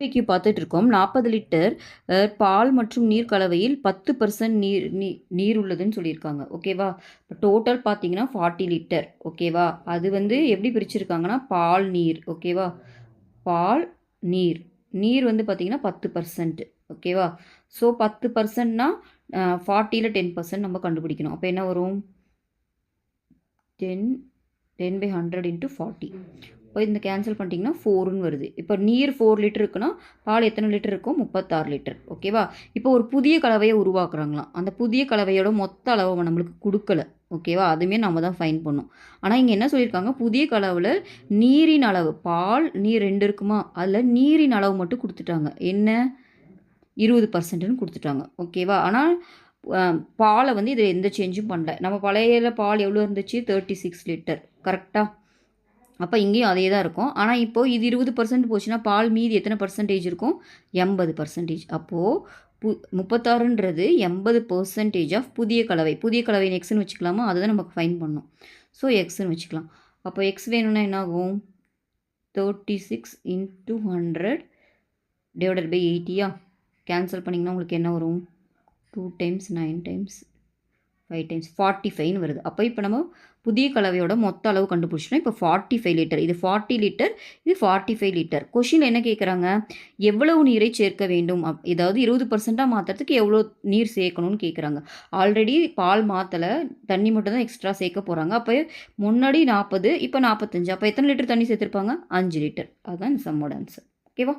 கேள்விக்கு பார்த்துட்டு இருக்கோம் நாற்பது லிட்டர் பால் மற்றும் நீர் கலவையில் பத்து பர்சன்ட் நீர் நீ- நீர் உள்ளதுன்னு சொல்லியிருக்காங்க. ஓகேவா இப்போ டோட்டல் பார்த்தீங்கன்னா ஃபார்ட்டி லிட்டர். ஓகேவா அது வந்து எப்படி பிரிச்சிருக்காங்கன்னா பால் நீர். ஓகேவா பால் நீர். நீர் வந்து பார்த்தீங்கன்னா பத்து பர்சன்ட் ஓகேவா ஸோ பத்து பர்சன்ட்னா ஃபார்ட்டியில் டென் பர்சன்ட் நம்ம கண்டுபிடிக்கணும். அப்போ என்ன வரும்? Ten ten by hundred into forty இப்போ இந்த கேன்சல் பண்ணிட்டீங்கன்னா ஃபோருன்னு வருது. இப்போ நீர் ஃபோர் லிட்டர் இருக்குன்னா பால் எத்தனை லிட்டர் இருக்கும் முப்பத்தாறு லிட்டர் ஓகேவா இப்போ ஒரு புதிய கலவையை உருவாக்குறாங்களாம். அந்த புதிய கலவையோட மொத்த அளவை நம்மளுக்கு கொடுக்கல. ஓகேவா அதுவுமே நம்ம தான் ஃபைன் பண்ணோம். ஆனால் இங்கே என்ன சொல்லியிருக்காங்க? புதிய கலவில் நீரின் அளவு பால் நீர் ரெண்டு இருக்குமா? அதில் நீரின் அளவு மட்டும் கொடுத்துட்டாங்க. என்ன? இருபது பர்சன்ட்னு கொடுத்துட்டாங்க. ஓகேவா ஆனால் பாலை வந்து இதில் எந்த சேஞ்சும் பண்ணல. நம்ம பழைய பால் எவ்வளோ இருந்துச்சு? தேர்ட்டி சிக்ஸ் லிட்டர் கரெக்டாக அப்போ இங்கேயும் அதே தான் இருக்கும். ஆனால் இப்போது இது இருபது பர்சன்ட் போச்சுன்னா பால் மீதி எத்தனை பர்சன்டேஜ் இருக்கும்? எண்பது பர்சன்டேஜ் அப்போது பு முப்பத்தாறுன்றது எண்பது பர்சன்டேஜ் ஆஃப் புதிய கலவை. புதிய கலவை எக்ஸ்னு வச்சுக்கலாமா? அதை தான் நமக்கு ஃபைன் பண்ணும் ஸோ எக்ஸ்னு வச்சுக்கலாம். அப்போ எக்ஸ் வேணும்னா என்ன ஆகும் thirty six into hundred divided by எயிட்டியா cancel பண்ணிங்கன்னா உங்களுக்கு என்ன வரும்? Two times nine times five times forty ஃபைவ்னு வருது. அப்போ இப்போ நம்ம புதிய கலவையோட மொத்த அளவு கண்டுபிடிச்சோன்னா இப்போ ஃபார்ட்டி ஃபைவ் லிட்டர் இது ஃபார்ட்டி லிட்டர் இது ஃபார்ட்டி ஃபைவ் லிட்டர் கொஷின் என்ன கேட்குறாங்க எவ்வளவு நீரை சேர்க்க வேண்டும்? அப் ஏதாவது இருபது பர்சண்ட்டாக மாற்றுறதுக்கு எவ்வளோ நீர் சேர்க்கணும்னு கேட்குறாங்க ஆல்ரெடி பால் மாற்றலை தண்ணி மட்டும் தான் எக்ஸ்ட்ரா சேர்க்க போகிறாங்க அப்போ முன்னாடி நாற்பது இப்போ நாற்பத்தஞ்சு அப்போ எத்தனை லிட்டர் தண்ணி சேர்த்துருப்பாங்க? அஞ்சு லிட்டர் அதுதான் இந்த சம்மோட ஆன்சர் ஓகேவா